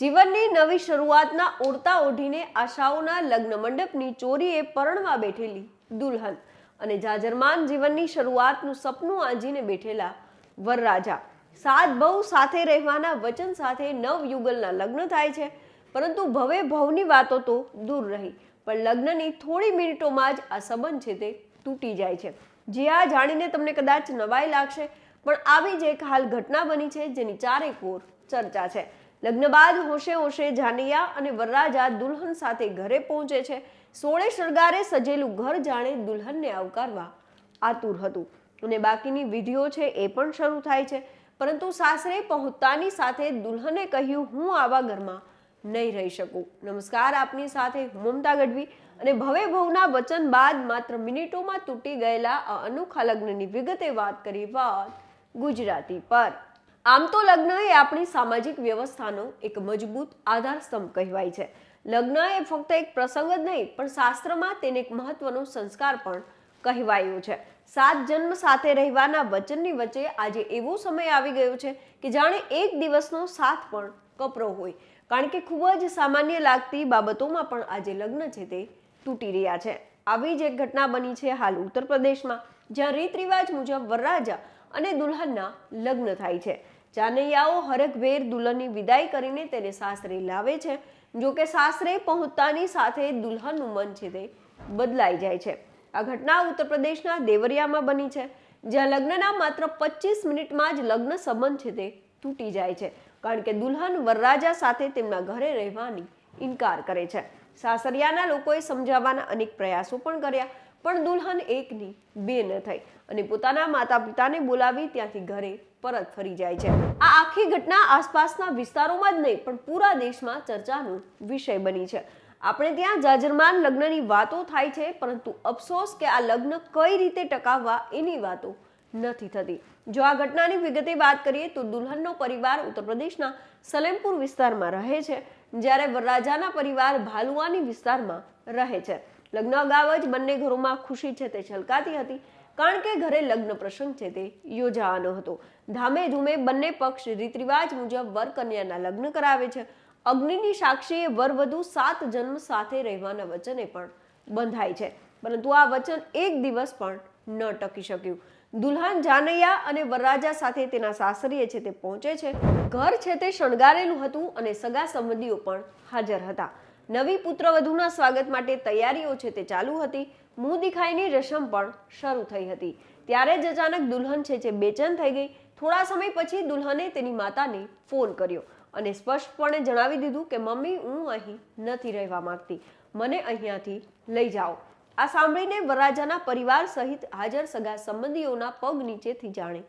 જીવનની નવી શરૂઆતના ઉડતા ઓઢીને આશાઓના લગ્ન મંડપની ચોરીએ પરણવા બેઠેલી દુલ્હન અને જાજરમાન જીવનની શરૂઆતનું સપનું આંજીને બેઠેલા વરરાજા. સાત બહુ સાથે રહેવાના, વચન સાથે નવ યુગલના લગ્ન થાય છે, પરંતુ ભવે ભવની વાતો તો દૂર રહી, પણ લગ્નની થોડી મિનિટોમાં જ આ સંબંધ છે તે તૂટી જાય છે. જે આ જાણીને તમને કદાચ નવાઈ લાગશે, પણ આવી જ એક હાલ ઘટના બની છે જેની ચારેક ઓર ચર્ચા છે. લગ્ન બાદ હોશે હોશે જાનૈયા અને વરરાજા દુલ્હન સાથે ઘરે પહોંચે છે. સોળે શણગારે સજેલું ઘર જાણે દુલ્હનને આવકારવા આતુર હતું. અને બાકીની વિધિઓ છે એ પણ શરૂ થાય છે. પરંતુ સાસરે પહોંચતાની સાથે દુલ્હને કહ્યું, હું આવા ઘરમાં નહીં રહી શકું. નમસ્કાર આપની સાથે, મમતા ગઢવી. અને ભવે ભવના વચન બાદ માત્ર મિનિટોમાં તૂટી ગયેલા આ અનોખા લગ્નની વિગતે વાત કરી વાત ગુજરાતી પર. આમ તો લગ્ન એ આપણી સામાજિક વ્યવસ્થાનો એક મજબૂત આધારસ્તંભ કહેવાય છે. લગ્ન એ ફક્ત એક પ્રસંગ જ નહીં, પણ શાસ્ત્રમાં તેને એક મહત્વનો સંસ્કાર પણ કહેવાયો છે. સાત જન્મ સાથે રહેવાના વચનની વચ્ચે આજે એવો સમય આવી ગયો છે કે જાણે એક દિવસનો સાથ પણ કપરો હોય. કારણ કે ખૂબ જ સામાન્ય લાગતી બાબતોમાં પણ આજે લગ્ન છે તે તૂટી રહ્યા છે. આવી જ એક ઘટના બની છે હાલ ઉત્તર પ્રદેશમાં, જ્યાં રીત રિવાજ મુજબ વરરાજા અને દુલ્હનના લગ્ન થાય છે. જાનૈયાઓ હરખભેર દુલ્હનની વિદાય કરીને તેને સાસરે લાવે છે. જોકે સાસરે પહોંચતાની સાથે દુલ્હનનું મન છે તે બદલાઈ જાય છે. આ ઘટના ઉત્તર પ્રદેશના દેવરિયામાં બની છે, જ્યાં લગ્નના માત્ર પચીસ મિનિટમાં જ લગ્ન સંબંધ છે તે તૂટી જાય છે, કારણ કે દુલ્હન વરરાજા સાથે તેમના ઘરે રહેવાની ઇનકાર કરે છે. સાસરિયાના લોકોએ સમજાવવાના અનેક પ્રયાસો પણ કર્યા, પણ દુલ્હન એકની બે ન થઈ અને પોતાના માતા પિતાને બોલાવી ત્યાંથી ઘરે પરત ફરી જાય છે. આ આખી ઘટના આસપાસના વિસ્તારોમાં જ નહીં, પણ પૂરા દેશમાં ચર્ચાનો વિષય બની છે. આપણે ત્યાં જાજરમાન લગ્નની વાતો થાય છે, પરંતુ અફસોસ કે આ લગ્ન કઈ રીતે ટકાવવા એની વાતો નથી થતી. જો આ ઘટનાની વિગતે વાત કરીએ, તો દુલ્હનનો પરિવાર ઉત્તર પ્રદેશના સલેમપુર વિસ્તારમાં રહે છે, જ્યારે વરરાજાના પરિવાર ભાલુઆની વિસ્તારમાં રહે છે. લગ્ન અગાઉ જ બંને ઘરોમાં ખુશી છે તે છલકાતી હતી, કારણ કે ઘરે લગ્ન પ્રસંગ છે તે યોજાવાનો હતો. ધામે ધૂમે બંને પક્ષ રીત રિવાજ મુજબ વર કન્યાના લગ્ન કરાવે છે. અગ્નિની સાક્ષીએ વર વધુ સાત જન્મ સાથે રહેવાના વચને પણ બંધાય છે. પરંતુ આ વચન એક દિવસ પણ ન ટકી શક્યું. દુલ્હન જાનૈયા અને વરરાજા સાથે તેના સાસરીએ છે તે પહોંચે છે. ઘર છે તે શણગારેલું હતું અને સગા સંબંધીઓ પણ હાજર હતા. નવી પુત્રવધુના સ્વાગત માટે તૈયારીઓ છે તે ચાલુ હતી. મુંહ દેખાઈની રસમ પણ શરૂ થઈ હતી. ત્યારે જ અચાનક દુલ્હન છે જે બેચેન થઈ ગઈ. થોડા સમય પછી દુલ્હને તેની માતાને ફોન કર્યો અને સ્પષ્ટપણે જણાવી દીધું કે, મમ્મી, હું અહીં નથી રહેવા માંગતી. મને અહીંયાથી લઈ જાઓ. આ સાંભળીને વરરાજાના પરિવાર સહિત હાજર સગા સંબંધીઓના પગ નીચેથી જાણે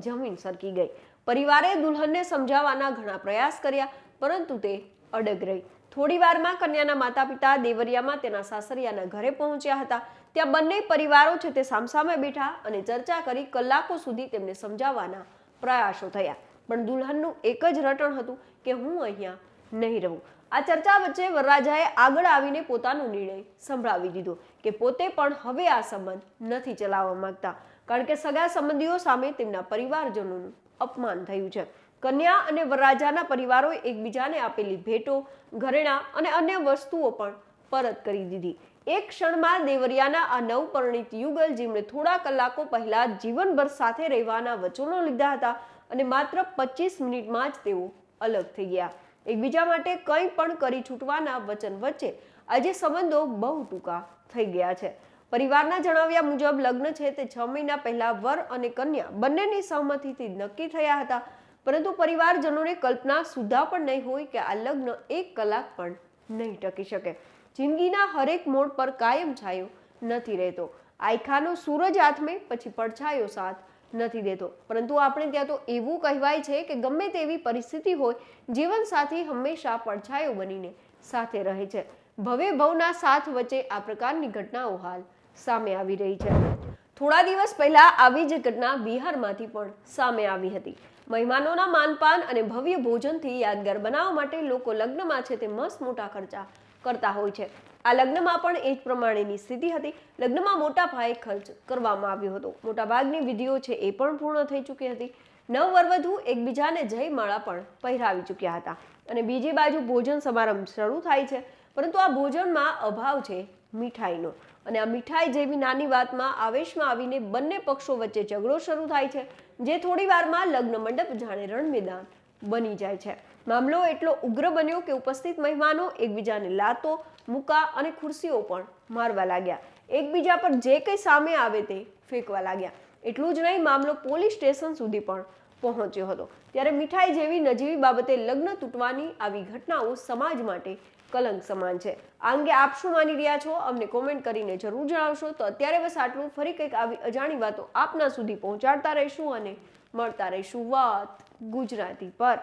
જમીન સરકી ગઈ. પરિવારે દુલ્હનને સમજાવવાના ઘણા પ્રયાસ કર્યા, પરંતુ તે અડગ રહી. થોડી વારમાં કન્યાના માતા પિતા દેવરિયામાં તેના સાસરિયાના ઘરે પહોંચ્યા હતા. ત્યાં બંને પરિવારો છે તે સામસામે બેઠા અને ચર્ચા કરી કલાકો સુધી તેમને સમજાવવાના પ્રયાસો થયા. પણ દુલ્હનનું એક જ રટણ હતું કે હું અહીંયા નહીં રહું. આ ચર્ચા વચ્ચે વરરાજાએ આગળ આવીને પોતાનો નિર્ણય સંભળાવી દીધો કે પોતે પણ હવે આ સંબંધ નથી ચલાવવા માંગતા. કારણ કે સગા સંબંધીઓ સામે તેમના પરિવારજનોનું અપમાન થયું છે. કન્યા અને વરરાજાના પરિવારોએ એકબીજાને આપેલી ભેટો, ઘરેણાં અને અન્ય વસ્તુઓ પણ પરત કરી દીધી. એક ક્ષણમાં દેવરિયાના આ નવપરિણીત યુગલ જેમણે થોડા કલાકો પહેલા જીવનભર સાથે રહેવાના વચનો લીધા હતા અને માત્ર પચીસ મિનિટમાં જ તેઓ અલગ થઈ ગયા. એકબીજા માટે કંઈ પણ કરી છૂટવાના વચન વચ્ચે આજે સંબંધો બહુ ટૂંકા થઈ ગયા છે. પરિવારના જણાવ્યા મુજબ લગ્ન છે તે છ મહિના પહેલા વર અને કન્યા બંનેની સહમતિથી નક્કી થયા હતા. પરંતુ પરિવારજનોને કલ્પના સુધા પણ નહીં હોય કે આ લગ્ન એક કલાક પણ નહીં ટકી શકે. જિંદગીના હરેક મોડ પર કાયમ છાયો નથી રહેતો. આયખાનો સૂરજ હાથમે પછી પડછાયો સાથ નથી દેતો. પરંતુ આપણે ત્યાં તો એવું કહેવાય છે કે ગમે તેવી પરિસ્થિતિ હોય જીવનસાથી હંમેશા પડછાયો બનીને સાથે રહે છે. ભવે ભવના સાથ વચ્ચે આ પ્રકારની ઘટનાઓ હાલ સામે આવી રહી છે. થોડા દિવસ પહેલા આવી જ ઘટના બિહારમાંથી પણ સામે આવી હતી. મહેમાનોના માનપાન અને ભવ્ય ભોજનથી યાદગાર બનાવવા માટે લોકો લગ્નમાં છે તે મસ્ત મોટા ખર્ચા કરતા હોય છે. આ લગ્નમાં પણ એ જ પ્રમાણેની સ્થિતિ હતી. લગ્નમાં મોટા પાયે ખર્ચ કરવામાં આવ્યો હતો. મોટાભાગની વિધિઓ છે એ પણ પૂર્ણ થઈ ચૂકી હતી. નવ વરવધુ એકબીજાને જયમાળા પણ પહેરાવી ચૂક્યા હતા. અને બીજી બાજુ ભોજન સમારંભ શરૂ થાય છે. પરંતુ આ ભોજનમાં અભાવ છે મીઠાઈનો. અને આ મીઠાઈ જેવી નાની વાતમાં આવેશમાં આવીને બંને પક્ષો વચ્ચે ઝઘડો શરૂ થાય છે, જે થોડી વારમાં લગ્ન મંડપ જાણે રણમેદાન બની જાય છે. મામલો એટલો ઉગ્ર બન્યો કે ઉપસ્થિત મહેમાનો એકબીજાને લાતો, મુકા અને ખુરશીઓ પણ મારવા લાગ્યા. એકબીજા પર જે કંઈ સામે આવે તે ફેંકવા લાગ્યા. એટલું જ નહીં, મામલો પોલીસ સ્ટેશન સુધી પણ પહોંચ્યો હતો. ત્યારે મીઠાઈ જેવી નજીવી બાબતે લગ્ન તૂટવાની આવી ઘટનાઓ સમાજ માટે કલંક સમાન છે. આ અંગે આપ શું માની રહ્યા છો? અમને કોમેન્ટ કરીને જરૂર જણાવશો. તો અત્યારે બસ આટલું. ફરી કંઈક આવી અજાણી વાતો આપના સુધી પહોંચાડતા રહીશું અને મળતા રહીશું વાત ગુજરાતી પર.